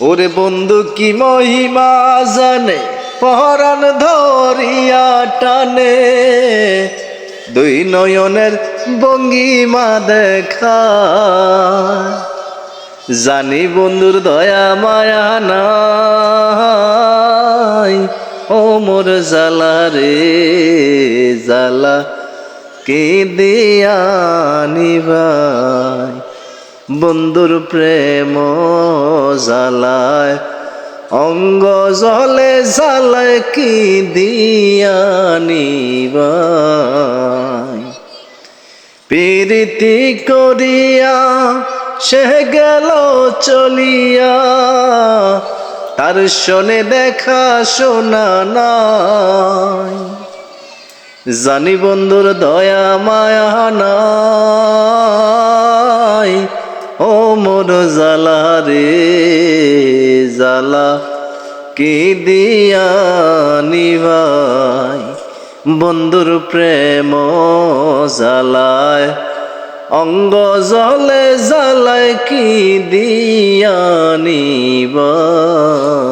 ওরে বন্ধু, কি মহিমা জানে? পরাণ ধরিয়া টানে। দুই নয়নের ভঙ্গিমা দেখা। জানি বন্ধুর দয়া, মায়া নাই। ও মোর জালা রে জালা কে দিয়া নিবাই? বন্ধুর প্রেম জালায় অঙ্গ জলে জালায় কি দিয়া নিবাই। প্রীতি করিয়া সে গেল চলিয়া, তার শোনে দেখা শোনা নাই। জানি বন্ধুর দয়া, মায়া নাই। মোর জালা রে জালা কি দিয়া নিভাই বন্ধুর প্রেম জালায় অঙ্গ জলে জালায় কি দিয়া নিবাই?